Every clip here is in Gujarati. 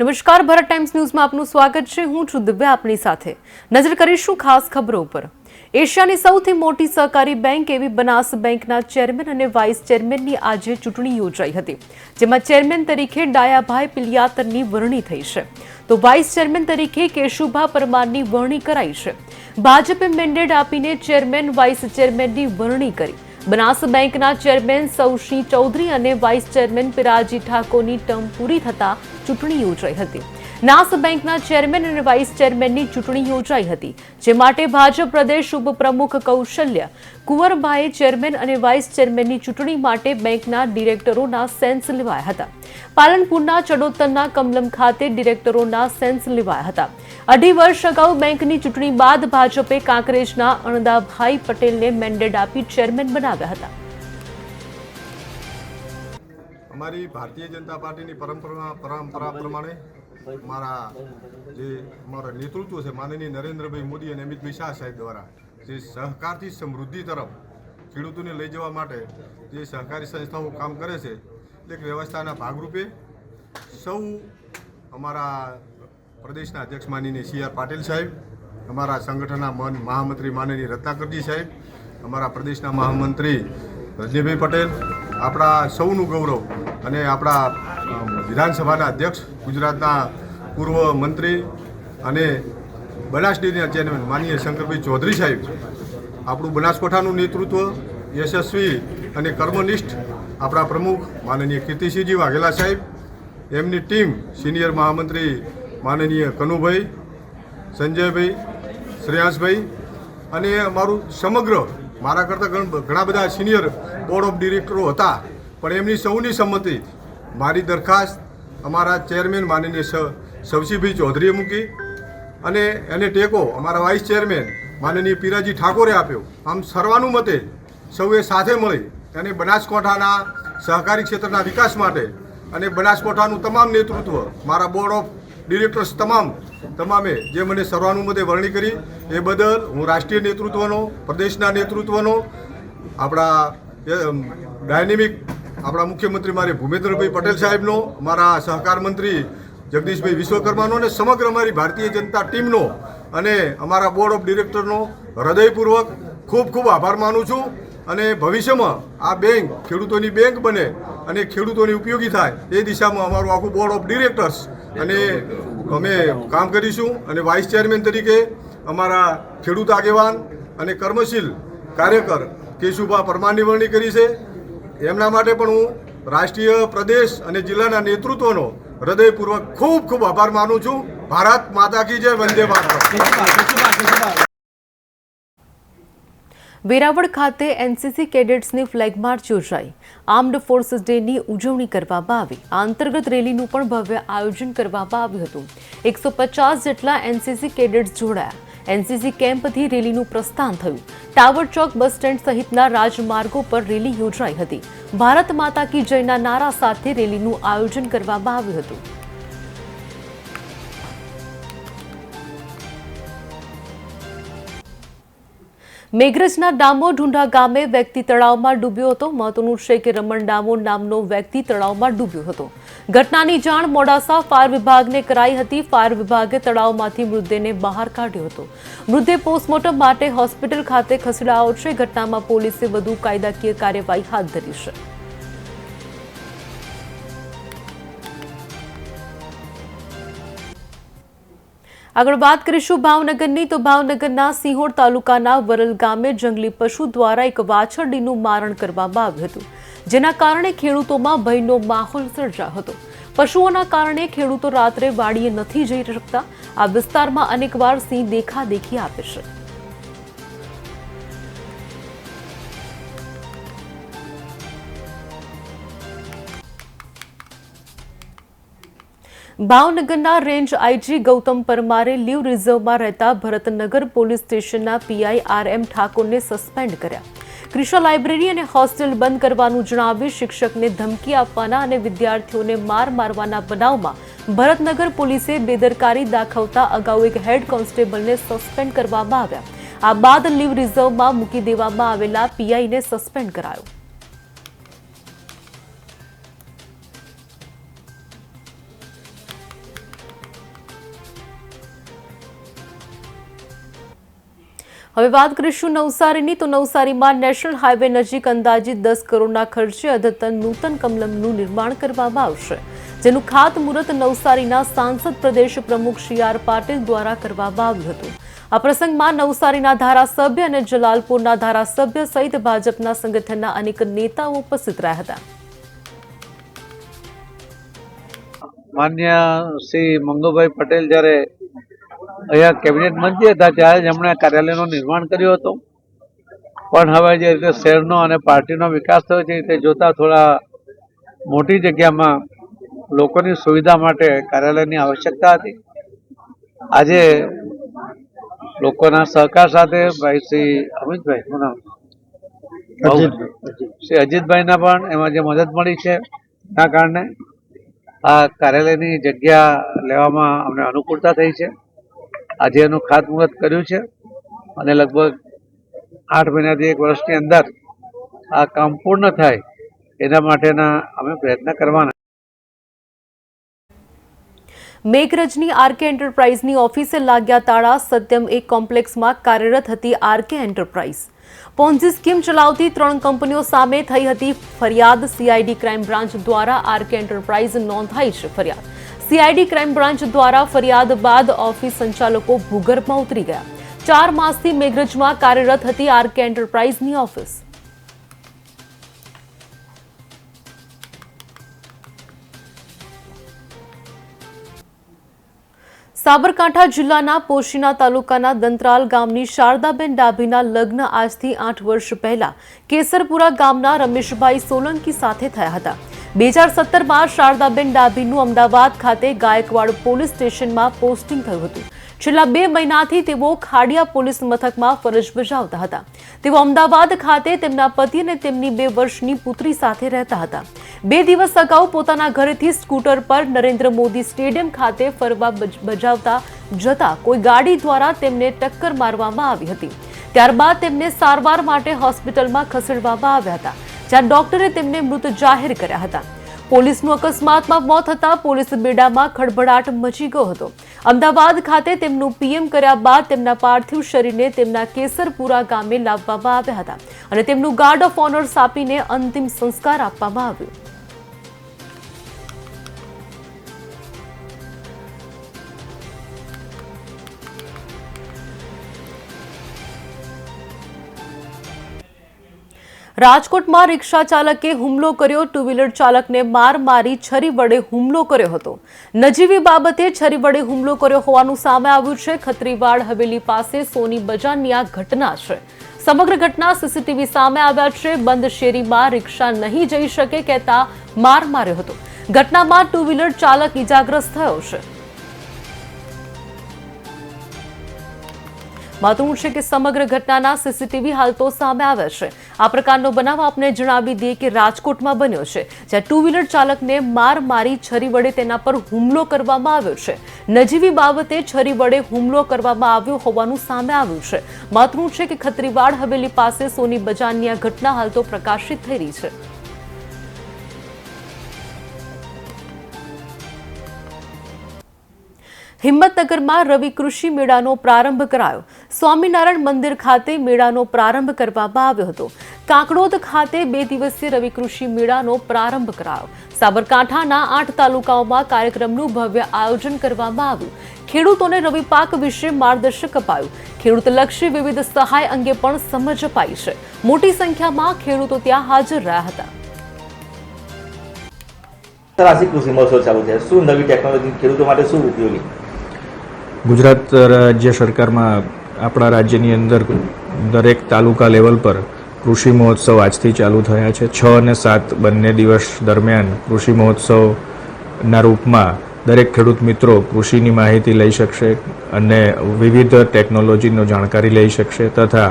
નમસ્કાર, ભારત ટાઈમ્સ ન્યૂઝમાં આપનું સ્વાગત છે. હું છું દિવ્યા આપની સાથે. નજર કરીશું ખાસ ખબરો પર એશિયાની સૌથી મોટી સહકારી બેંક એવી બનાસ બેંકના ચેરમેન અને વાઇસ ચેરમેનની આજે ચૂંટણી યોજાઈ હતી, જેમાં ચેરમેન તરીકે ડાયાભાઈ પિલિયાતરની વરણી થઈ છે. તો વાઇસ ચેરમેન તરીકે કેશુભા પરમારની વરણી કરાઈ છે. ભાજપે મેન્ડેટ આપીને ચેરમેન, વાઇસ ચેરમેનની વરણી કરી. બનાસ બેંકના ચેરમેન સૌશી ચૌધરી અને વાઇસ ચેરમેન પિરાજી ઠાકોરની ટર્મ પૂરી થતા ચૂંટણી યોજાઈ હતી. નાસ બેંકના ચેરમેન અને વાઇસ ચેરમેનની ચૂંટણી યોજાઈ હતી, જે માટે ભાજપ પ્રદેશ ઉપપ્રમુખ કૌશલ્ય કુંવરભાઈએ ચેરમેન અને વાઇસ ચેરમેનની ચૂંટણી માટે બેંકના ડિરેક્ટરોના સેન્સ લેવાયા હતા. પાલનપુરના ચડોતરના કમલમ ખાતે ડિરેક્ટરોના સેન્સ લેવાયા હતા. અઢી વર્ષ અગાઉ બેંકની ચૂંટણી બાદ ભાજપે કાંકરેજના અણદાભાઈ પટેલને મેન્ડેટ આપી ચેરમેન બનાવ્યા હતા. અમારી ભારતીય જનતા પાર્ટીની પરંપરા પરંપરા પ્રમાણે મારા જે અમારા નેતૃત્વ છે, માનનીય નરેન્દ્રભાઈ મોદી અને અમિતભાઈ શાહ સાહેબ દ્વારા, જે સહકારથી સમૃદ્ધિ તરફ ખેડૂતોને લઈ જવા માટે જે સહકારી સંસ્થાઓ કામ કરે છે, એક વ્યવસ્થાના ભાગરૂપે સૌ અમારા પ્રદેશના અધ્યક્ષ માનીને સી આર પાટીલ સાહેબ, અમારા સંગઠનના મન મહામંત્રી માનનીય રત્નાકરજી સાહેબ, અમારા પ્રદેશના મહામંત્રી રજનીભાઈ પટેલ આપણા સૌનું ગૌરવ અને આપણા વિધાનસભાના અધ્યક્ષ, ગુજરાતના પૂર્વ મંત્રી અને બનાસ ડેરીના ચેરમેન માનીય શંકરભાઈ ચૌધરી સાહેબ. આપણું બનાસકાંઠાનું નેતૃત્વ યશસ્વી અને કર્મનિષ્ઠ આપણા પ્રમુખ માનનીય કીર્તિસિંહજી વાઘેલા સાહેબ, એમની ટીમ સિનિયર મહામંત્રી માનનીય કનુભાઈ, સંજયભાઈ, શ્રેયાંશભાઈ અને અમારું સમગ્ર મારા કરતાં ઘણ- બધા સિનિયર બોર્ડ ઓફ ડિરેક્ટરો હતા, પણ એમની સૌની સંમતિ મારી દરખાસ્ત અમારા ચેરમેન માનનીય સ સવસીભાઈ ચૌધરીએ મૂકી અને એને ટેકો અમારા વાઇસ ચેરમેન માનનીય પીરાજી ઠાકોરે આપ્યો. આમ સર્વાનુમતે સૌએ સાથે મળી અને બનાસકાંઠાના સહકારી ક્ષેત્રના વિકાસ માટે અને બનાસકાંઠાનું તમામ નેતૃત્વ મારા બોર્ડ ઓફ ડિરેક્ટર્સ તમામ, તમામે જે મને સર્વાનુમતે વરણી કરી, એ બદલ હું રાષ્ટ્રીય નેતૃત્વનો, પ્રદેશના નેતૃત્વનો, આપણા ડાયનેમિક આપણા મુખ્યમંત્રી મારે ભૂપેન્દ્રભાઈ પટેલ સાહેબનો, મારા સહકાર મંત્રી જગદીશભાઈ વિશ્વકર્માનો અને સમગ્ર અમારી ભારતીય જનતા ટીમનો અને અમારા બોર્ડ ઓફ ડિરેક્ટરનો હૃદયપૂર્વક ખૂબ ખૂબ આભાર માનું છું અને ભવિષ્યમાં આ બેંક ખેડૂતોની બેંક બને અને ખેડૂતોની ઉપયોગી થાય એ દિશામાં અમારું આખું બોર્ડ ઓફ ડિરેક્ટર્સ અને અમે કામ કરીશું અને વાઇસ ચેરમેન તરીકે અમારા ખેડૂત આગેવાન અને કર્મશીલ કાર્યકર કેશુભા પરમારની વરણી કરી છે. એમના માટે પણ હું રાષ્ટ્રીય પ્રદેશ અને જિલ્લાના નેતૃત્વનો હૃદયપૂર્વક ખૂબ ખૂબ આભાર માનું છું. ભારત માતા કી જય, વંદે માતરમ વેરાવળ ખાતે એનસીસી કેડેટ્સની ફ્લેગ માર્ચ યોજાઈ. આર્મ્ડ ફોર્સીસ ડેની ઉજવણી કરવામાં આવી. આ અંતર્ગત રેલીનું પણ ભવ્ય આયોજન કરવામાં આવ્યું હતું. એકસો પચાસ જેટલા એનસીસી કેડેટ્સ જોડાયા. એનસીસી કેમ્પથી રેલીનું પ્રસ્થાન થયું. ટાવર ચોક બસ સ્ટેન્ડ સહિતના રાજમાર્ગો પર રેલી યોજાઈ હતી. ભારત માતા કી જયના નારા સાથે રેલીનું આયોજન કરવામાં આવ્યું હતું. મેઘરજના ડામો ઢુંઢા ગામે વ્યક્તિ તળાવમાં ડૂબ્યો હતો. મહત્વનું છે કે રમણ ડામો નામનો વ્યક્તિ તળાવમાં ડૂબ્યો હતો. ઘટનાની જાણ મોડાસા ફાયર વિભાગને કરાઈ હતી. ફાયર વિભાગે તળાવમાંથી મૃતદેહને બહાર કાઢ્યો હતો. મૃતદેહ પોસ્ટમોર્ટમ માટે હોસ્પિટલ ખાતે ખસેડાયો છે. ઘટનામાં પોલીસે વધુ કાયદાકીય કાર્યવાહી હાથ ધરી છે. આગળ વાત કરીશું ભાવનગરની. તો ભાવનગરના સિંહોર તાલુકાના વરલ ગામે જંગલી પશુ દ્વારા એક વાછરડીનું મારણ કરવામાં આવ્યું હતું, જેના કારણે ખેડૂતોમાં ભયનો માહોલ સર્જાયો હતો. પશુઓના કારણે ખેડૂતો રાત્રે વાડીએ નથી જઈ શકતા. આ વિસ્તારમાં અનેકવાર સિંહ દેખાદેખી આપે છે. ભાવનગરના રેન્જ આઈજી ગૌતમ પરમારે લીવ રિઝર્વમાં રહેતા ભરતનગર પોલીસ સ્ટેશનના પીઆઈ આર એમ ઠાકોરને સસ્પેન્ડ કર્યા. ક્રિશા લાઇબ્રેરી અને હોસ્ટેલ બંધ કરવાનું જણાવી શિક્ષકને ધમકી આપવાના અને વિદ્યાર્થીઓને માર મારવાના બનાવમાં ભરતનગર પોલીસે બેદરકારી દાખવતા અગાઉ એક હેડ કોન્સ્ટેબલને સસ્પેન્ડ કરવામાં આવ્યા. આ બાદ લીવ રિઝર્વમાં મૂકી દેવામાં આવેલા પીઆઈને સસ્પેન્ડ કરાયો. હવે વાત કરીશું નવસારીની. તો નવસારીમાં નેશનલ હાઈવે નજીક અંદાજિત દસ કરોડના ખર્ચે અદ્યતન નૂતન કમલમનું નિર્માણ કરવામાં આવશે, જેનું ખાતમુહૂર્ત નવસારીના સાંસદ પ્રદેશ પ્રમુખ સી આર પાટીલ દ્વારા કરવામાં આવ્યું હતું. આ પ્રસંગમાં નવસારીના ધારાસભ્ય અને જલાલપુરના ધારાસભ્ય સહિત ભાજપના સંગઠનના અનેક નેતાઓ ઉપસ્થિત રહ્યા હતા. માન્ય શ્રી મંગુભાઈ પટેલ જ્યારે અહીંયા કેબિનેટ મંત્રી હતા ત્યારે જ એમણે કાર્યાલયનું નિર્માણ કર્યું હતું. પણ હવે જે રીતે શહેરનો અને પાર્ટીનો વિકાસ થયો છે તે જોતા થોડા મોટી જગ્યામાં લોકોની સુવિધા માટે કાર્યાલયની આવશ્યકતા હતી. આજે લોકોના સહકાર સાથે ભાઈ શ્રી અમિતભાઈ શું નામ? શ્રી અજીતભાઈના પણ એમાં જે મદદ મળી છે. એના કારણે આ કાર્યાલયની જગ્યા લેવામાં અમને અનુકૂળતા થઈ છે. આજે એનું ખાતમુહૂર્ત કર્યું છે અને લગભગ આઠ મહિનાથી એક વર્ષની અંદર આ કામ પૂર્ણ થાય એના માટેના અમે પ્રયત્ન કરવાના મેઘરજની આરકે એન્ટરપ્રાઇઝની ઓફિસે લાગ્યા તાળા સત્યમ એક કોમ્પ્લેક્સમાં કાર્યરત હતી આરકે એન્ટરપ્રાઇઝ. પોન્ઝી સ્કીમ ચલાવતી ત્રણ કંપનીઓ સામે થઈ હતી ફરિયાદ. સીઆઈડી ક્રાઇમ બ્રાન્ચ દ્વારા આરકે એન્ટરપ્રાઇઝ નોંધાઈ છે ફરિયાદ. સીઆઈડી ક્રાઇમ બ્રાન્ચ દ્વારા ફરિયાદ બાદ ઓફિસ સંચાલકો ભૂગર્ભમાં ઉતરી ગયા. ચાર માસથી મેઘરજમાં કાર્યરત હતી આરકે એન્ટરપ્રાઇઝની ઓફિસ. સાબરકાંઠા જિલ્લાના પોશીના તાલુકાના દંતરાલ ગામની શારદાબેન ડાભીના લગ્ન આજથી આઠ વર્ષ પહેલા કેસરપુરા ગામના રમેશભાઈ સોલંકી સાથે થયા હતા. બે હજાર સત્તરમાં શારદાબેન ડાભીનું અમદાવાદ ખાતે ગાયકવાડ પોલીસ સ્ટેશનમાં પોસ્ટિંગ થયું હતું. છેલ્લા બે મહિનાથી તેઓ ખાડિયા પોલીસ મથકમાં ફરજ બજાવતા હતા. તેઓ અમદાવાદ ખાતે તેમના પતિ અને તેમની બે વર્ષની પુત્રી સાથે રહેતા હતા. બે દિવસ અગાઉ પોતાના ઘરેથી સ્કૂટર પર નરેન્દ્ર મોદી સ્ટેડિયમ ખાતે ફરવા બજાવતા જતા કોઈ ગાડી દ્વારા તેમને ટક્કર મારવામાં આવી હતી. ત્યારબાદ તેમને સારવાર માટે હોસ્પિટલમાં ખસેડવામાં આવ્યા હતા. જ્યાં ડોક્ટરે તેમને મૃત જાહેર કર્યા હતા. પોલીસનું અકસ્માતમાં મોત થતાં પોલીસ બેડામાં ખળભળાટ મચી ગયો હતો. અમદાવાદ ખાતે તેમનું પીએમ કર્યા બાદ તેમના પાર્થિવ શરીરને તેમના કેસરપુરા ગામે લાવવામાં આવ્યા હતા અને તેમનું ગાર્ડ ઓફ ઓનર્સ આપીને અંતિમ સંસ્કાર આપવામાં આવ્યો. રાજકોટમાં રિક્ષા ચાલકે હુમલો કર્યો. ટુ વ્હીલર ચાલકને માર મારી છરી વડે હુમલો કર્યો હતો. નજીવી બાબતે છરી વડે હુમલો કર્યો હોવાનું સામે આવ્યું છે. ખત્રીવાડ હવેલી પાસે સોની બજારની આ ઘટના છે. સમગ્ર ઘટના સીસીટીવી સામે આવ્યા છે. બંધ શેરીમાં રિક્ષા નહીં જઈ શકે કહેતા માર માર્યો હતો. ઘટનામાં ટુ વ્હીલર ચાલક ઇજાગ્રસ્ત થયો છે. મહત્વનું છે કે સમગ્ર ઘટનાના સીસીટીવી હાલ તો સામે આવ્યા છે. આ પ્રકારનો બનાવ આપને જણાવી દઈએ કે રાજકોટમાં બન્યો છે, જ્યાં ટુ વ્હીલર ચાલકને માર મારી છરી વડે તેના પર હુમલો કરવામાં આવ્યો છે. નજીવી બાબતે છરી વડે હુમલો કરવામાં આવ્યો હોવાનું સામે આવ્યું છે. મહત્વનું છે કે ખત્રીવાડ હવેલી પાસે સોની બજારની આ ઘટના હાલ તો પ્રકાશિત થઈ રહી છે. હિંમતનગરમાં રવિ કૃષિ મેળાનો પ્રારંભ કરાયો. સ્વામિનારાયણ મંદિર ખાતે મેળાનો પ્રારંભ કરવામાં આવ્યો હતો. કાંકડોદ ખાતે બે દિવસીય રવિ કૃષિ મેળાનો પ્રારંભ કરાયો. સાબરકાંઠાના આઠ તાલુકાઓમાં કાર્યક્રમનું ભવ્ય આયોજન કરવામાં આવ્યું. ખેડૂતોને રવિ પાક વિશે માર્ગદર્શક અપાયું. ખેડૂત લક્ષી વિવિધ સહાય અંગે પણ સમજ અપાઈ છે. મોટી સંખ્યામાં ખેડૂતો ત્યાં હાજર રહ્યા હતા. તરાસી કૃષિ મહોત્સવ ચાલુ છે. શું નવી ટેકનોલોજી ખેડૂતો માટે શું ઉપયોગી? ગુજરાત રાજ્ય સરકારમાં આપણા રાજ્યની અંદર દરેક તાલુકા લેવલ પર કૃષિ મહોત્સવ આજથી ચાલુ થયા છે. છ અને સાત બંને દિવસ દરમિયાન કૃષિ મહોત્સવના રૂપમાં દરેક ખેડૂત મિત્રો કૃષિની માહિતી લઈ શકશે અને વિવિધ ટેકનોલોજીનો જાણકારી લઈ શકશે તથા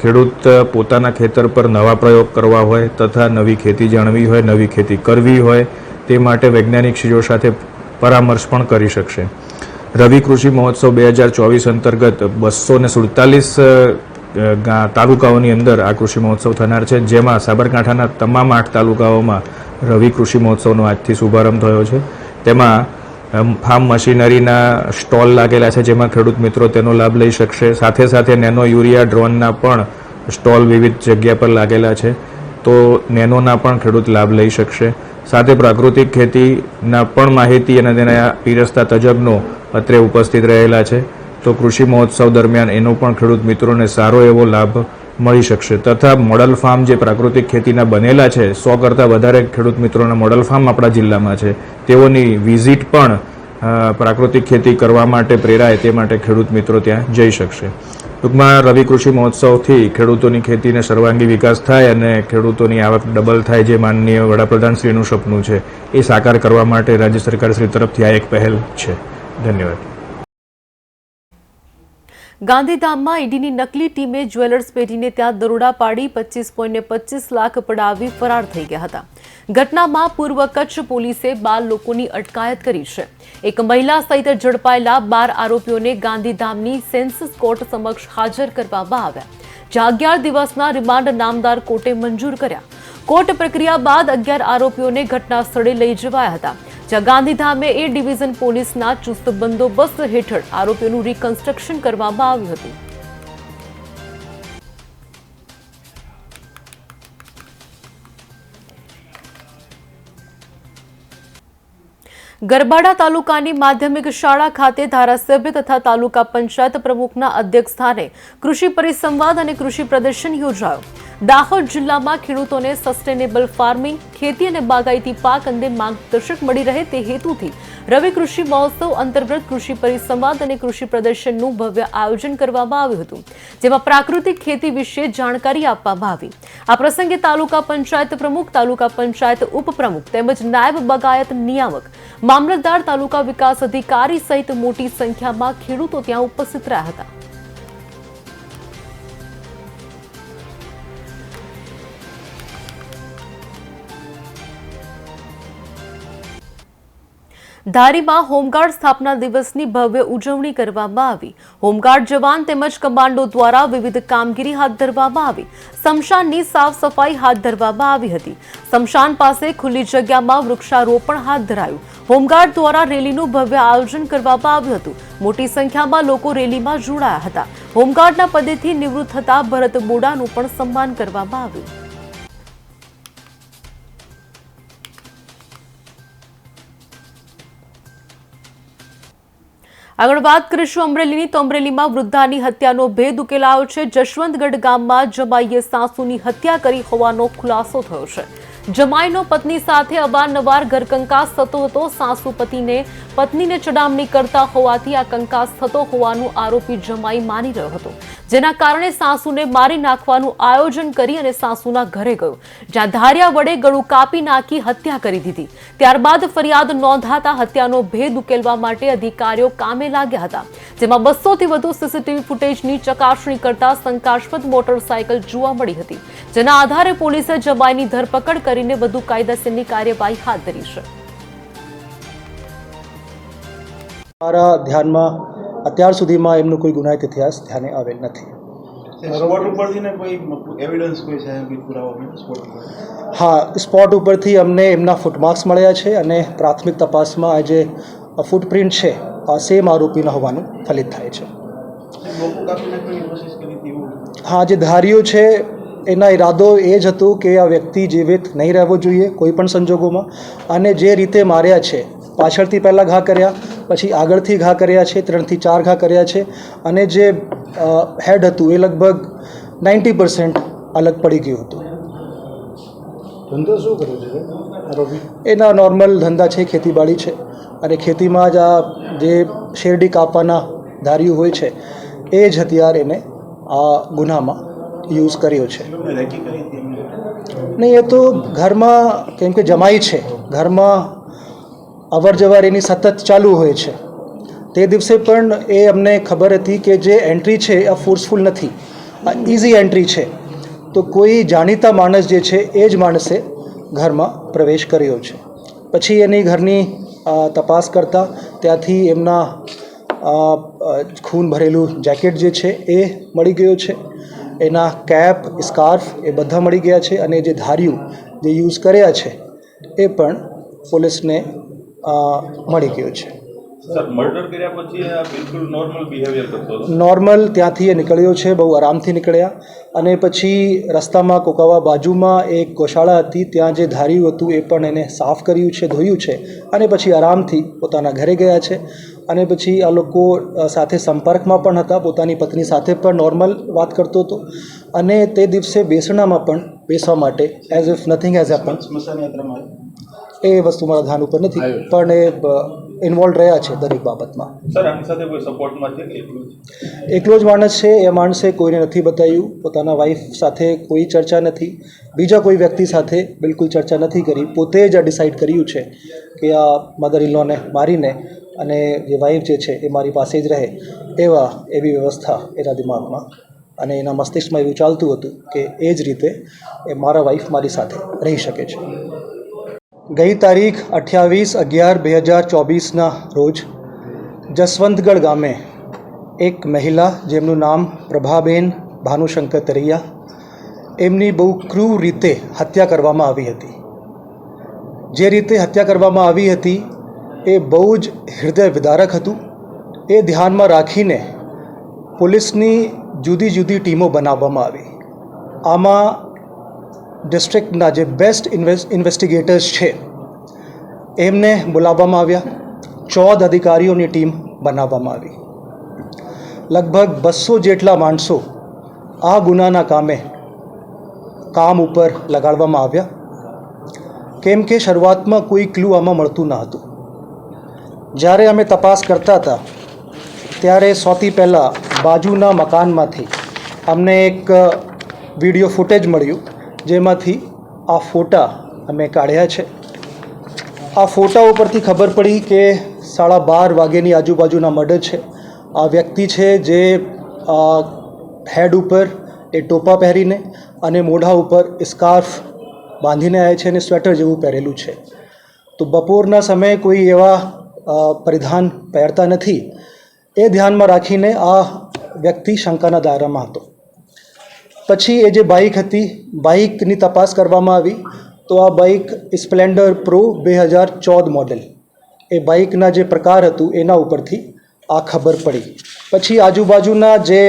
ખેડૂત પોતાના ખેતર પર નવા પ્રયોગ કરવા હોય તથા નવી ખેતી જાણવી હોય, નવી ખેતી કરવી હોય તે માટે વૈજ્ઞાનિક શ્રીઓ સાથે પરામર્શ પણ કરી શકશે. રવિ કૃષિ મહોત્સવ બે હજાર ચોવીસ અંતર્ગત બસો ને સુડતાલીસ તાલુકાઓની અંદર આ કૃષિ મહોત્સવ થનાર છે, જેમાં સાબરકાંઠાના તમામ આઠ તાલુકાઓમાં રવિ કૃષિ મહોત્સવનો આજથી શુભારંભ થયો છે. તેમાં ફાર્મ મશીનરીના સ્ટોલ લાગેલા છે, જેમાં ખેડૂત મિત્રો તેનો લાભ લઈ શકશે. સાથે સાથે નેનો યુરિયા ડ્રોનના પણ સ્ટોલ વિવિધ જગ્યા પર લાગેલા છે. તો નેનોના પણ ખેડૂત લાભ લઈ શકશે. સાથે પ્રાકૃતિક ખેતીના પણ માહિતી અને તેના પીરસતા તજજ્ઞો અત્રે ઉપસ્થિત રહેલા છે. તો કૃષિ મહોત્સવ દરમિયાન એનો પણ ખેડૂત મિત્રોને સારો એવો લાભ મળી શકશે. તથા મોડલ ફાર્મ જે પ્રાકૃતિક ખેતીના બનેલા છે, સો કરતાં વધારે ખેડૂત મિત્રોના મોડલ ફાર્મ આપણા જિલ્લામાં છે. તેઓની વિઝિટ પણ પ્રાકૃતિક ખેતી કરવા માટે પ્રેરાય તે માટે ખેડૂત મિત્રો ત્યાં જઈ શકશે. ટૂંકમાં રવિ કૃષિ મહોત્સવથી ખેડૂતોની ખેતીને સર્વાંગી વિકાસ થાય અને ખેડૂતોની આવક ડબલ થાય જે માનનીય વડાપ્રધાનશ્રીનું સપનું છે. એ સાકાર કરવા માટે રાજ્ય સરકાર શ્રી તરફથી આ એક પહેલ છે. ધન્યવાદ. ગાંધીધામમાં ઈડીની નકલી ટીમે જ્વેલર્સ પેઢીને ત્યાં દરોડા પાડી, પચીસ પોઈન્ટને પચીસ લાખ પડાવી ફરાર થઈ ગયા હતા. ઘટનામાં પૂર્વ કચ્છ પોલીસે બાર લોકોની અટકાયત કરી છે. એક મહિલા સહિત ઝડપાયેલા બાર આરોપીઓને ગાંધીધામની સેન્સસ કોર્ટ સમક્ષ હાજર કરવામાં આવ્યા. જ્યાં અગિયાર દિવસના રિમાન્ડ નામદાર કોર્ટે મંજૂર કર્યા. કોર્ટ પ્રક્રિયા બાદ અગિયાર આરોપીઓને ઘટના સ્થળે લઈ જવાયા હતા. જ્યાં ગાંધીધામે એ ડિવિઝન પોલીસના ચુસ્ત બંદોબસ્ત હેઠળ આરોપીઓનું રિકન્સ્ટ્રક્શન કરવામાં આવ્યું હતું. ગરબાડા તાલુકાની માધ્યમિક શાળા ખાતે ધારાસભ્ય તથા તાલુકા પંચાયત પ્રમુખના અધ્યક્ષ સ્થાને કૃષિ પરિસંવાદ અને કૃષિ પ્રદર્શન યોજાયો. દાહોદ જિલ્લામાં ખેડૂતોને સસ્ટેનેબલ ફાર્મિંગ ખેતી અને બાગાયતી પાક અંગે માર્ગદર્શક મળી રહે તે હેતુથી રવિ કૃષિ મહોત્સવ અંતર્ગત કૃષિ પરિસંવાદ અને કૃષિ પ્રદર્શનનું ભવ્ય આયોજન કરવામાં આવ્યું હતું, જેમાં પ્રાકૃતિક ખેતી વિશે જાણકારી આપવામાં આવી. આ પ્રસંગે તાલુકા પંચાયત પ્રમુખ, તાલુકા પંચાયત ઉપપ્રમુખ તેમજ નાયબ બગાયત નિયામક મામલતદાર તાલુકા વિકાસ અધિકારી સહિત મોટી સંખ્યામાં ખેડૂતો ત્યાં ઉપસ્થિત રહ્યા હતા. ધારીમાં હોમગાર્ડ સ્થાપના દિવસની ભવ્ય ઉજવણી કરવામાં આવી. હોમગાર્ડ જવાન તેમજ કમાન્ડો દ્વારા વિવિધ કામગીરી હાથ ધરવામાં આવી. શમશાનની સાફ સફાઈ હાથ ધરવામાં આવી હતી. શમશાન પાસે ખુલ્લી જગ્યામાં વૃક્ષારોપણ હાથ ધરાયું. હોમગાર્ડ દ્વારા રેલીનું ભવ્ય આયોજન કરવામાં આવ્યું હતું. મોટી સંખ્યામાં લોકો રેલીમાં જોડાયા હતા. હોમગાર્ડના પદેથી નિવૃત્ત થતા ભરત બોડાનું પણ સન્માન કરવામાં આવ્યું. આગળ વાત કરીશું અમરેલીની. તો અમરેલીમાં વૃદ્ધાની હત્યાનો ભેદ ઉકેલાયો છે. જશવંતગઢ ગામમાં જમાઈએ સાસુની હત્યા કરી હોવાનો ખુલાસો થયો છે. જમાઈનો પત્ની સાથે અવારનવાર ઘરકંકાસ થતો હતો. સાસુ પતિને પત્નીને ચડામણી કરતા હોવાથી આ કંકાસ થતો હોવાનું આરોપી જમાઈ માની રહ્યો હતો. જેના કારણે સાસુને મારી નાખવાનું આયોજન કરી અને સાસુના ઘરે ગયો. જ્યાં ધાર્યા વડે ગળું કાપી નાખી હત્યા કરી દીધી. ત્યારબાદ ફરિયાદ નોંધાતા હત્યાનો ભેદ ઉકેલવા માટે અધિકારીઓ કામે લાગ્યા હતા. જેમાં બસોથી વધુ સીસીટીવી ફૂટેજની ચકાસણી કરતા શંકાસ્પદ મોટરસાયકલ જોવા મળી હતી. જેના આધારે પોલીસે જમાઈની ધરપકડ કરીને વધુ કાયદેસરની કાર્યવાહી હાથ ધરી છે. મારા ધ્યાનમાં અત્યાર સુધીમાં એમનો કોઈ ગુનાહિત ઇતિહાસ ધ્યાને આવેલ નથી. સ્પોટ ઉપરથી ને કોઈ એવિડન્સ કોઈ છે પુરાવા મળ્યો સ્પોટ ઉપર? હા સ્પોટ ઉપરથી અમને એમના ફૂટમાર્ક્સ મળ્યા છે અને પ્રાથમિક તપાસમાં આ જે ફૂટપ્રિન્ટ છે આ સેમ આરોપીના હોવાનું ફલિત થાય છે. હા જે ધારીઓ છે એના ઈરાદો એ જ હતું કે આ વ્યક્તિ જીવિત નહીં રહેવો જોઈએ કોઈ પણ સંજોગોમાં. અને જે રીતે માર્યા છે પાછળથી પહેલાં ઘા કર્યા પછી આગળથી ઘા કર્યા છે ત્રણથી ચાર ઘા કર્યા છે અને જે હેડ હતું એ લગભગ નાઇન્ટી પર્સન્ટ અલગ પડી ગયું હતું. ધંધો શું કર્યો છે? એના નોર્મલ ધંધા છે ખેતીવાડી છે. અને ખેતીમાં જ આ જે શેરડી કાપવાના ધાર્યું હોય છે એ જ હથિયાર એને આ ગુનામાં યુઝ કર્યો છે. નહીં એ તો ઘરમાં કેમ કે જમાઈ છે ઘરમાં અવર જવર એની સતત ચાલુ હોય છે. તે દિવસે પણ એ અમને ખબર હતી કે જે એન્ટ્રી છે આ ફોર્સફુલ નથી. આ ઇઝી એન્ટ્રી છે. તો કોઈ જાણીતા માણસ જે છે એ જ માણસે ઘરમાં પ્રવેશ કર્યો છે. પછી એની ઘરની તપાસ કરતાં ત્યાંથી એમના ખૂન ભરેલું જેકેટ જે છે એ મળી ગયો છે. એના કેપ સ્કાર્ફ એ બધા મળી ગયા છે અને જે ધાર્યું જે યુઝ કર્યા છે એ પણ પોલીસને મળી ગયું છે. નોર્મલ ત્યાંથી એ નીકળ્યો છે બહુ આરામથી નીકળ્યા અને પછી રસ્તામાં કોકાવા બાજુમાં એક ગોશાળા હતી ત્યાં જે ધાર્યું હતું એ પણ એને સાફ કર્યું છે ધોયું છે અને પછી આરામથી પોતાના ઘરે ગયા છે. અને પછી આ લોકો સાથે સંપર્કમાં પણ હતા પોતાની પત્ની સાથે પણ નોર્મલ વાત કરતો હતો. અને તે દિવસે બેસણામાં પણ બેસવા માટે as if nothing has happen એ વસ્તુ મારા ધ્યાન ઉપર નથી પણ એ ઇન્વોલ્વ રહ્યા છે દરેક બાબતમાં? એકલો જ? માણસ છે એ માણસે કોઈને નથી બતાવ્યું પોતાના વાઈફ સાથે કોઈ ચર્ચા નથી બીજા કોઈ વ્યક્તિ સાથે બિલકુલ ચર્ચા નથી કરી. પોતે જ આ ડિસાઇડ કર્યું છે કે આ મધર ઇલોને મારીને અને જે વાઈફ જે છે એ મારી પાસે જ રહે એવા એવી વ્યવસ્થા એના દિમાગમાં અને એના મસ્તિષ્કમાં એવું ચાલતું હતું કે એ જ રીતે એ મારા વાઈફ મારી સાથે રહી શકે છે. ગઈ તારીખ અઠ્યાવીસ અગિયાર બે હજાર ચોવીસના રોજ જસવંતગઢ ગામે એક મહિલા જેમનું નામ પ્રભાબેન ભાનુશંકર તરૈયા એમની બહુ ક્રૂર રીતે હત્યા કરવામાં આવી હતી. જે રીતે હત્યા કરવામાં આવી હતી એ બહુ જ હૃદય વિદારક હતું. એ ધ્યાનમાં રાખીને પોલીસની જુદી જુદી ટીમો બનાવવામાં આવી. આમાં ડિસ્ટ્રિક્ટના જે બેસ્ટ ઇન્વેસ્ટિગેટર્સ છે, એમને બોલાવવામાં આવ્યા. ચૌદ અધિકારીઓની ટીમ બનાવવામાં આવી. લગભગ બસો જેટલા માણસો આ ગુનાના કામે કામ ઉપર લગાડવામાં આવ્યા. કેમ કે શરૂઆતમાં કોઈ ક્લુ આમાં મળતું ન હતું. જ્યારે અમે તપાસ કરતા હતા, ત્યારે સૌથી પહેલાં બાજુના મકાનમાંથી અમને એક વીડિયો ફૂટેજ મળ્યું, જેમાંથી આ ફોટા અમે કાઢ્યા છે. આ ફોટા ઉપરથી ખબર પડી કે સાડા બાર વાગ્યાની આજુબાજુના મર્ડર છે. આ વ્યક્તિ છે જે હેડ ઉપર એ ટોપા પહેરીને અને મોઢા ઉપર સ્કાર્ફ બાંધીને આવે છે અને સ્વેટર જેવું પહેરેલું છે. તો બપોરના સમયે કોઈ એવા પરિધાન પહેરતા નથી, એ ધ્યાનમાં રાખીને આ વ્યક્તિ શંકાના દાયરામાં હતો. પછી એ જે બાઇક હતી, બાઇકની તપાસ કરવામાં આવી તો આ બાઇક સ્પ્લેન્ડર પ્રો બે હજાર ચૌદ મોડેલ. એ બાઇકના જે પ્રકાર હતું, એના ઉપરથી આ ખબર પડી. પછી આજુબાજુના જે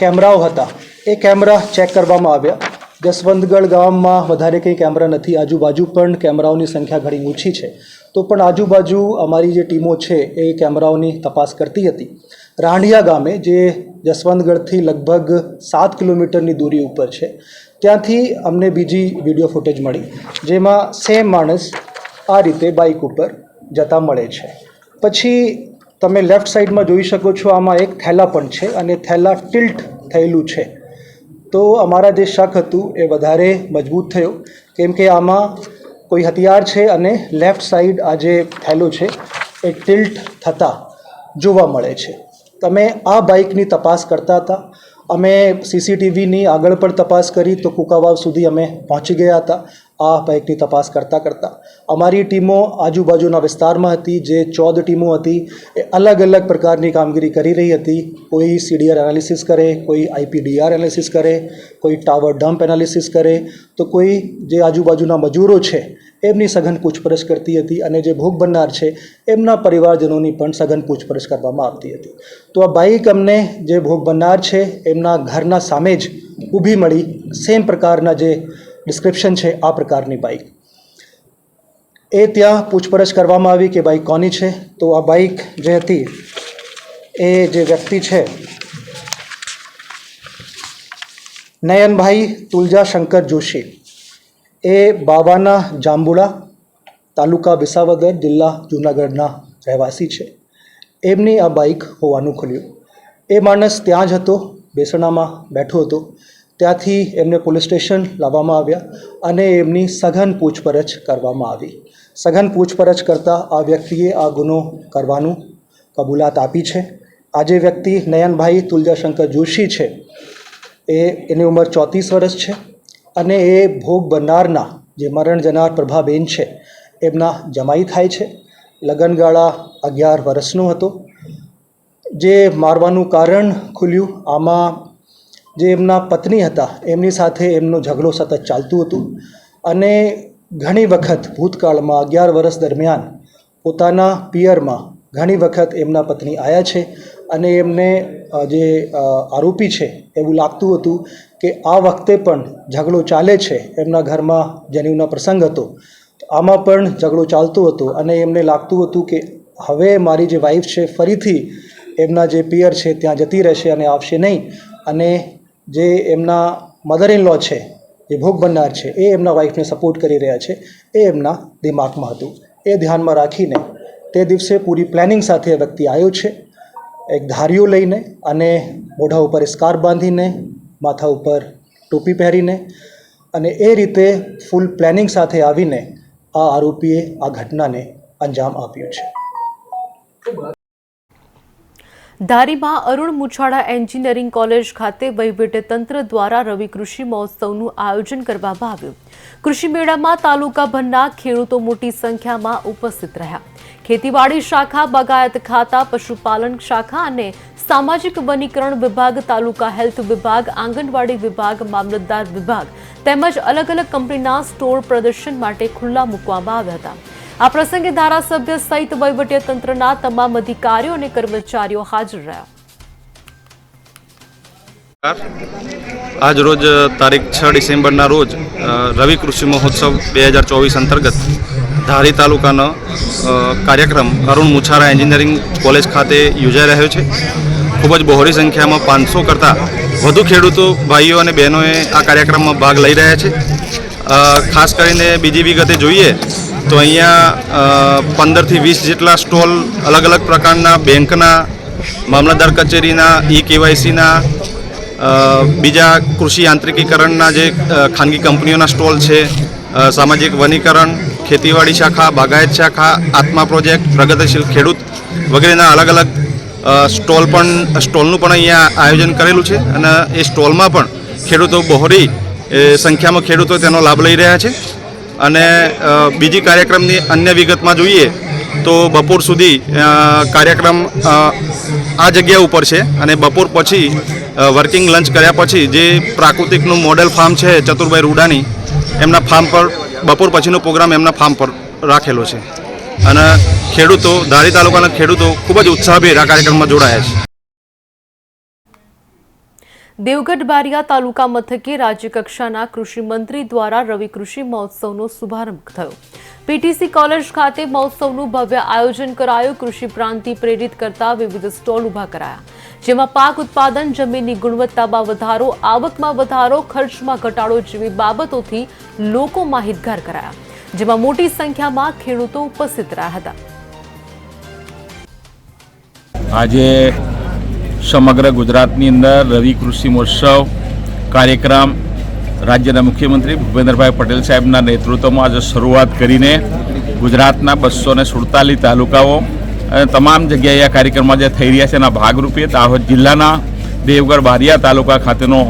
કેમેરાઓ હતા, એ કેમેરા ચેક કરવામાં આવ્યા. જસવંતગઢ ગામમાં વધારે કંઈ કેમેરા નથી, આજુબાજુ પણ કેમેરાઓની સંખ્યા ઘણી ઓછી છે. તો પણ આજુબાજુ અમારી જે ટીમો છે, એ કેમેરાઓની તપાસ કરતી હતી. રાંડિયા ગામે, જે જસવંતગઢથી લગભગ સાત કિલોમીટરની દૂરી ઉપર છે, ત્યાંથી અમને બીજી વીડિયો ફૂટેજ મળી, જેમાં સેમ માણસ આ રીતે બાઇક ઉપર જતા મળે છે. પછી તમે લેફ્ટ સાઈડમાં જોઈ શકો છો, આમાં એક થેલા પણ છે અને થેલા ટિલ્ટ થયેલું છે. તો અમારા જે શક હતું એ વધારે મજબૂત થયો. કેમ કે આમાં કોઈ હથિયાર છે અને લેફ્ટ સાઈડ આ જે થેલો છે એ ટિલ્ટ થતાં જોવા મળે છે. તમે આ બાઇકની તપાસ કરતા હતા. અમે સીસીટીવીની આગળ પણ તપાસ કરી તો કુકાવાવ સુધી અમે પહોંચી ગયા હતા. આ બાઇકની તપાસ કરતાં કરતાં. અમારી ટીમો આજુબાજુના વિસ્તારમાં હતી, જે ચૌદ ટીમો હતી, એ અલગ અલગ પ્રકારની કામગીરી કરી રહી હતી. કોઈ સીડીઆર એનાલિસિસ કરે, કોઈ આઈપીડીઆર એનાલિસિસ કરે, કોઈ ટાવર ડમ્પ એનાલિસિસ કરે. તો કોઈ જે આજુબાજુના મજૂરો છે, એમની સઘન પૂછપરછ કરતી હતી અને જે ભોગ બનનાર છે, એમના પરિવારજનોની પણ સઘન પૂછપરછ કરવામાં આવતી હતી. તો આ બાઇક અમને જે ભોગ બનનાર છે, એમના ઘરના સામે જ ઊભી મળી. સેમ પ્રકારના જે ડિસ્ક્રિપ્શન છે આ પ્રકારની બાઇક એ ત્યાં પૂછપરછ કરવામાં આવી કે બાઇક કોની છે? તો આ બાઇક જે હતી, એ જે વ્યક્તિ છે, નયનભાઈ તુલજા શંકર જોશી. એ બાવાના જાંબુડા તાલુકા વિસાવદર જિલ્લા જૂનાગઢના રહેવાસી છે. એમની આ બાઇક હોવાનું ખુલ્યું. એ માણસ ત્યાં જ હતો બેસણામાં બેઠો હતો. ત્યાંથી એમને પોલીસ સ્ટેશન લાવવામાં આવ્યા અને એમની સઘન પૂછપરછ કરવામાં આવી. સઘન પૂછપરછ કરતાં આ વ્યક્તિએ આ ગુનો કરવાનું કબૂલાત આપી છે. આ જે વ્યક્તિ નયનભાઈ તુલજાશંકર જોશી છે, એ એની ઉંમર ચોત્રીસ વર્ષ છે અને એ ભોગ બનનારના જે મરણ જનાર પ્રભાબેન છે, એમના જમાઈ થાય છે. લગનગાળા અગિયાર વર્ષનો હતો. જે મારવાનું કારણ ખુલ્યું, આમાં જે એમના પત્ની હતા, એમની સાથે એમનો ઝઘડો સતત ચાલતું હતું અને ઘણી વખત ભૂતકાળમાં અગિયાર વર્ષ દરમિયાન પોતાના પિયરમાં ઘણી વખત એમના પત્ની આવ્યા છે અને એમને જે આરોપી છે એવું લાગતું હતું કે આ વખતે પણ ઝઘડો ચાલે છે, એમના ઘરમાં જનેઉનો પ્રસંગ હતો. આમાં પણ ઝઘડો ચાલતો હતો અને એમને લાગતું હતું કે હવે મારી જે વાઈફ છે ફરીથી એમના જે પિયર છે ત્યાં જતી રહેશે અને આવશે નહીં. અને જે એમના મધર ઇન લો છે, જે ભોગ બનનાર છે, એ એમના વાઈફને સપોર્ટ કરી રહ્યા છે, એ એમના દિમાગમાં હતું. એ ધ્યાનમાં રાખીને તે દિવસે પૂરી પ્લાનિંગ સાથે વ્યક્તિ આવ્યો છે, એક ધારીઓ લઈને અને મોઢા ઉપર સ્કાર્ફ બાંધીને, માથા ઉપર ટોપી પહેરીને અને એ રીતે ફૂલ પ્લાનિંગ સાથે આવીને આ આરોપીએ આ ઘટનાને અંજામ આપ્યું છે. ધારીમાં અરુણ મુછાડા એન્જિનિયરિંગ કોલેજ ખાતે તંત્ર દ્વારા રવિ કૃષિ મહોત્સવનું આયોજન કરવામાં આવ્યું. કૃષિ મેળામાં તાલુકાભરના ખેડૂતો મોટી સંખ્યામાં ઉપસ્થિત રહ્યા. ખેતીવાડી શાખા, બાગાયત ખાતા, પશુપાલન શાખા અને સામાજિક વનીકરણ વિભાગ, તાલુકા હેલ્થ વિભાગ, આંગણવાડી વિભાગ, મામલતદાર વિભાગ તેમજ અલગ અલગ કંપનીના સ્ટોર પ્રદર્શન માટે ખુલ્લા મૂકવામાં આવ્યા હતા. આ પ્રસંગે ધારાસભ્ય સહિત વહીવટીતંત્રના તમામ અધિકારીઓ અને કર્મચારીઓ હાજર રહ્યા. આજ રોજ તારીખ છ ડિસેમ્બરના રોજ રવિ કૃષિ મહોત્સવ બે હજાર ચોવીસ અંતર્ગત ધારી તાલુકાનો કાર્યક્રમ અરુણ મુછારા એન્જિનિયરિંગ કોલેજ ખાતે યોજાઈ રહ્યો છે. ખૂબ જ બહોળી સંખ્યામાં પાંચસો કરતાં વધુ ખેડૂતો, ભાઈઓ અને બહેનોએ આ કાર્યક્રમમાં ભાગ લઈ રહ્યા છે. ખાસ કરીને બીજી વિગતે જોઈએ તો અહીંયા પંદરથી વીસ જેટલા સ્ટોલ અલગ અલગ પ્રકારના બેંકના, મામલતદાર કચેરીના ઈ કેવાયસીના બીજા કૃષિ યાંત્રિકીકરણના જે ખાનગી કંપનીઓના સ્ટોલ છે સામાજિક વનીકરણ, ખેતીવાડી શાખા, બાગાયત શાખા, આત્મા પ્રોજેક્ટ, પ્રગતિશીલ ખેડૂત વગેરેના અલગ અલગ સ્ટોલ પણ, સ્ટોલનું પણ અહીંયા આયોજન કરેલું છે અને એ સ્ટોલમાં પણ ખેડૂતો બહોરી સંખ્યામાં ખેડૂતો તેનો લાભ લઈ રહ્યા છે. અને બીજી કાર્યક્રમની અન્ય વિગતમાં જોઈએ તો બપોર સુધી કાર્યક્રમ આ જગ્યા ઉપર છે અને બપોર પછી વર્કિંગ લંચ કર્યા પછી જે પ્રાકૃતિકનું મોડેલ ફાર્મ છે ચતુરભાઈ રૂડાની, એમના ફાર્મ પર, બપોર પછીનો પ્રોગ્રામ એમના ફાર્મ પર રાખેલો છે. અને ખેડૂતો, ધારી તાલુકાના ખેડૂતો ખૂબ જ ઉત્સાહભેર આ કાર્યક્રમમાં જોડાયા છે. દેવગઢ બારિયા તાલુકા મથકે રાજ્યકક્ષાના કૃષિમંત્રી દ્વારા રવિ કૃષિ મહોત્સવનો શુભારંભ થયો. પીટીસી કોલેજ ખાતે મહોત્સવનું ભવ્ય આયોજન કરાયું. કૃષિ પ્રાંતિ પ્રેરિત કરતા વિવિધ સ્ટોલ ઊભા કરાયા. જેમાં પાક ઉત્પાદન, જમીનની ગુણવત્તામાં વધારો, આવકમાં વધારો, ખર્ચમાં ઘટાડો જેવી બાબતોથી લોકો માહિતગાર કરાયા. જેમાં મોટી સંખ્યામાં ખેડૂતો ઉપસ્થિત રહ્યા હતા. આજે સમગ્ર ગુજરાતની અંદર રવિ કૃષિ મહોત્સવ કાર્યક્રમ રાજ્યના મુખ્યમંત્રી ભૂપેન્દ્રભાઈ પટેલ સાહેબના નેતૃત્વમાં આજે શરૂઆત કરીને ગુજરાતના બસો ને સુડતાલીસ તાલુકાઓ અને તમામ જગ્યાએ આ કાર્યક્રમમાં જે થઈ રહ્યા છે. એના ભાગરૂપે દાહોદ જિલ્લાના દેવગઢ બારિયા તાલુકા ખાતેનો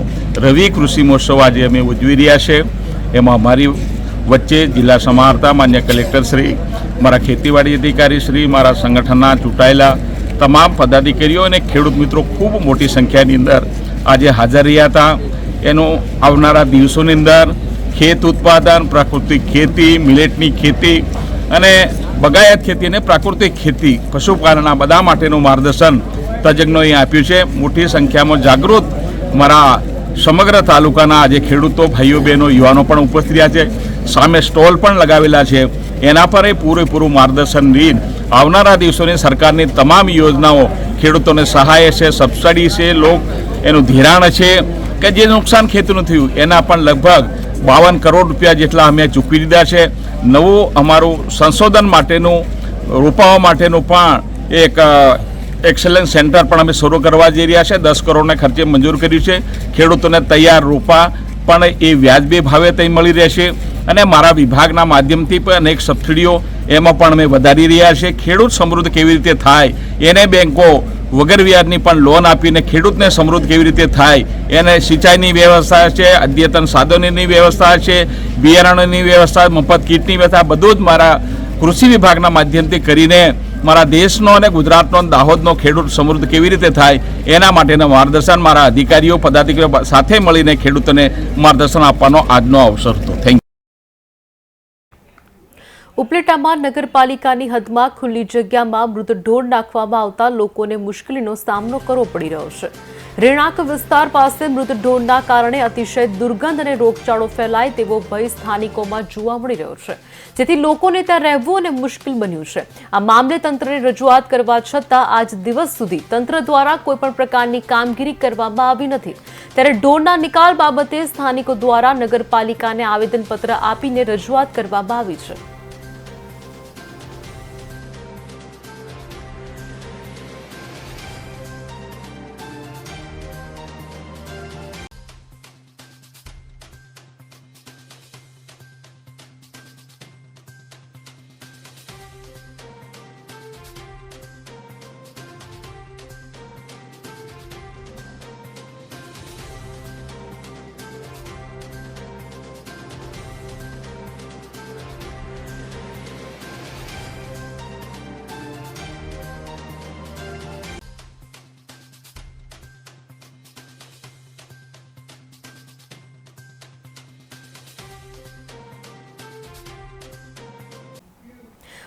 રવિ કૃષિ મહોત્સવ આજે અમે ઉજવી રહ્યા છે. એમાં અમારી વચ્ચે જિલ્લા સમાહર્તા માન્ય કલેક્ટરશ્રી મારા ખેતીવાડી અધિકારી શ્રી, મારા સંગઠનના ચૂંટાયેલા તમામ પદાધિકારીઓ અને ખેડૂત મિત્રો ખૂબ મોટી સંખ્યાની અંદર આજે હાજર રહ્યા હતા. એનું આવનારા દિવસોની અંદર ખેત ઉત્પાદન, પ્રાકૃતિક ખેતી, મિલેટની ખેતી અને બગાયત ખેતી અને પ્રાકૃતિક ખેતી પશુપાલન આ બધા માટેનું માર્ગદર્શન તજજ્ઞોએ આપ્યું છે. મોટી સંખ્યામાં જાગૃત મારા સમગ્ર તાલુકાના આજે ખેડૂતો, ભાઈઓ, બહેનો, યુવાનો પણ ઉપસ્થિત રહ્યા છે. સામે સ્ટોલ પણ લગાવેલા છે. એના પર એ પૂરેપૂરું માર્ગદર્શન રીત આવનારા દિવસોની સરકારની તમામ યોજનાઓ ખેડૂતોને સહાય છે, સબસિડી છે, લોક એનું ધિરાણ છે કે જે નુકસાન ખેતીનું થયું એના પણ લગભગ બાવન કરોડ રૂપિયા જેટલા અમે ચૂકવી દીધા છે. નવું અમારું સંશોધન માટેનું, રોપાવા માટેનું પણ એક એક્સલન્સ સેન્ટર પણ અમે શરૂ કરવા જઈ રહ્યા છે. દસ કરોડના ખર્ચે મંજૂર કર્યું છે. ખેડૂતોને તૈયાર રોપા પણ એ વ્યાજબી ભાવે ત્યાં મળી રહેશે. અને મારા વિભાગના માધ્યમથી પણ અનેક સબસિડીઓ એમાં પણ અમે વધારી રહ્યા છે ખેડૂત સમૃદ્ધ કેવી રીતે થાય, એને બેંકો વગર વ્યાજની પણ લોન આપીને ખેડૂતને સમૃદ્ધ કેવી રીતે થાય, એને સિંચાઈની વ્યવસ્થા છે, અદ્યતન સાધનોની વ્યવસ્થા છે, બિયારણોની વ્યવસ્થા, મફત કીટની વ્યવસ્થા, બધું જ મારા કૃષિ વિભાગના માધ્યમથી કરીને મારા દેશનો અને ગુજરાતનો દાહોદનો ખેડૂત સમૃદ્ધ કેવી રીતે થાય, એના માટેના માર્ગદર્શન મારા અધિકારીઓ, પદાધિકારીઓ સાથે મળીને ખેડૂતોને માર્ગદર્શન આપવાનો આજનો અવસર હતો. થેન્ક ઉપલેટામાં નગરપાલિકાની હદમાં ખુલ્લી જગ્યામાં મૃત ઢોર નાખવામાં આવતા લોકોને મુશ્કેલીનો સામનો કરવો પડી રહ્યો છે. રેણાક વિસ્તાર પાસે મૃત ઢોરના કારણે અતિશય દુર્ગંધ અને રોગચાળો ફેલાય તેવો ભય સ્થાનિકોમાં જોવા મળી રહ્યો છે. જેથી લોકોને ત્યાં રહેવું અને મુશ્કેલ બન્યું છે. આ મામલે તંત્રને રજૂઆત કરવા છતાં આજ દિવસ સુધી તંત્ર દ્વારા કોઈપણ પ્રકારની કામગીરી કરવામાં આવી નથી. ત્યારે ઢોરના નિકાલ બાબતે સ્થાનિકો દ્વારા નગરપાલિકાને આવેદનપત્ર આપીને રજૂઆત કરવામાં આવી છે.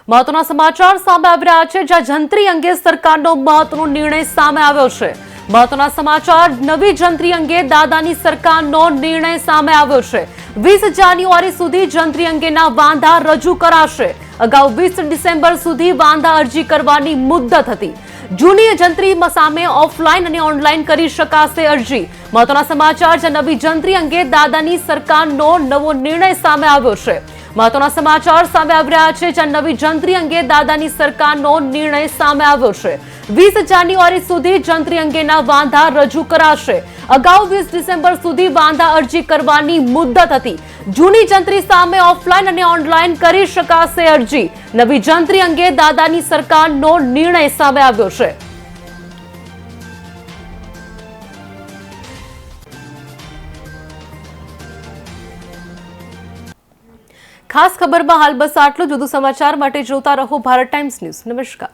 મહત્વના સમાચાર સામે આવી રહ્યા છે, જ્યાં જંત્રી અંગે સરકારનો મહત્વનો નિર્ણય સામે આવ્યો છે. મહત્વના સમાચાર, નવી જંત્રી અંગે દાદાની સરકારનો નિર્ણય સામે આવ્યો છે. વીસ જાન્યુઆરી સુધી જંત્રી અંગેના વાંધા રજૂ કરાશે. અગાઉ વીસ ડિસેમ્બર સુધી વાંધા અરજી કરવાની મુદ્દત હતી. જૂની જંત્રી સામે ઓફલાઈન અને ઓનલાઈન કરી શકાશે અરજી. મહત્વના સમાચાર, જ્યાં નવી જંત્રી અંગે દાદાની સરકારનો નવો નિર્ણય સામે આવ્યો છે. મહત્વના સમાચાર સામે આવી રહ્યા છે, જ્યાં નવી જંત્રી અંગે દાદાની સરકારનો નિર્ણય સામે આવ્યો છે. વીસ જાન્યુઆરી સુધી જંત્રી અંગેના વાંધા રજૂ કરાશે. અગાઉ વીસ ડિસેમ્બર સુધી વાંધા અરજી કરવાની મુદ્દત હતી. જૂની જંત્રી સામે ઓફલાઈન અને ઓનલાઈન કરી શકાશે અરજી. નવી જંત્રી અંગે દાદાની સરકારનો નિર્ણય સામે આવ્યો છે. ખાસ ખબરમાં હાલ બસ આટલું જુદું સમાચાર માટે જોતા રહો ભારત ટાઈમ્સ ન્યૂઝ. નમસ્કાર.